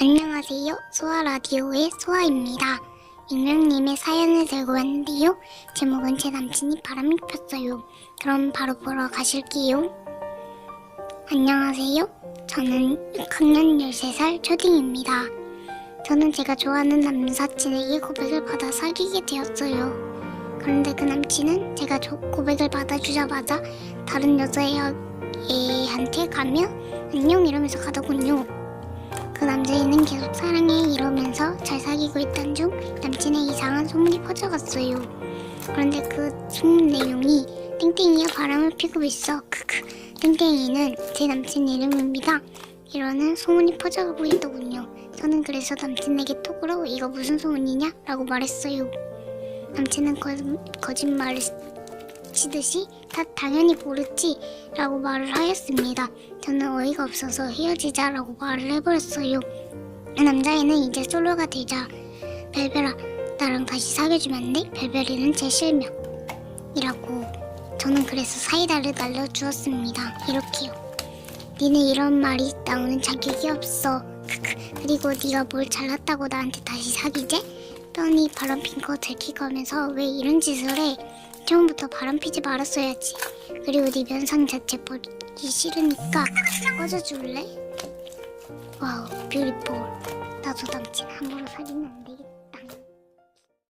안녕하세요. 소아 라디오의 소아입니다. 익명님의 사연을 들고 왔는데요. 제목은 제 남친이 바람이 폈어요. 그럼 바로 보러 가실게요. 안녕하세요. 저는 6학년 13살 초딩입니다. 저는 제가 좋아하는 남사친에게 고백을 받아 사귀게 되었어요. 그런데 그 남친은 제가 조- 고백을 받아주자마자 다른 여자애한테 가면 안녕 이러면서 가더군요. 그 남자애는 계속 사랑해 이러면서 잘 사귀고 있던 중 남친의 이상한 소문이 퍼져갔어요. 그런데 그 소문 내용이 땡땡이가 바람을 피고 있어. 크크. 땡땡이는 제 남친 이름입니다. 이러는 소문이 퍼져가고 있더군요. 저는 그래서 남친에게 톡으로 이거 무슨 소문이냐? 라고 말했어요. 남친은 거, 거짓말을 치듯이 다 당연히 모르지 라고 말을 하였습니다. 저는 어이가 없어서 헤어지자 라고 말을 해버렸어요. 남자애는 이제 솔로가 되자 벨벨아 나랑 다시 사귀어주면 안 돼? 벨벨이는 제 실명 이라고 저는 그래서 사이다를 날려주었습니다. 이렇게요. 니네 이런 말이 나오는 자격이 없어. 그리고 네가 뭘 잘났다고 나한테 다시 사귀재? 뻔히 바람핀 거 들키고 하면서 왜 이런 짓을 해? 처음부터 바람 피지 말았어야지. 그리고 네 면상 자체 보기 싫으니까 꺼져줄래? 와우, 뷰티풀. 나도 남친 함부로 되겠다.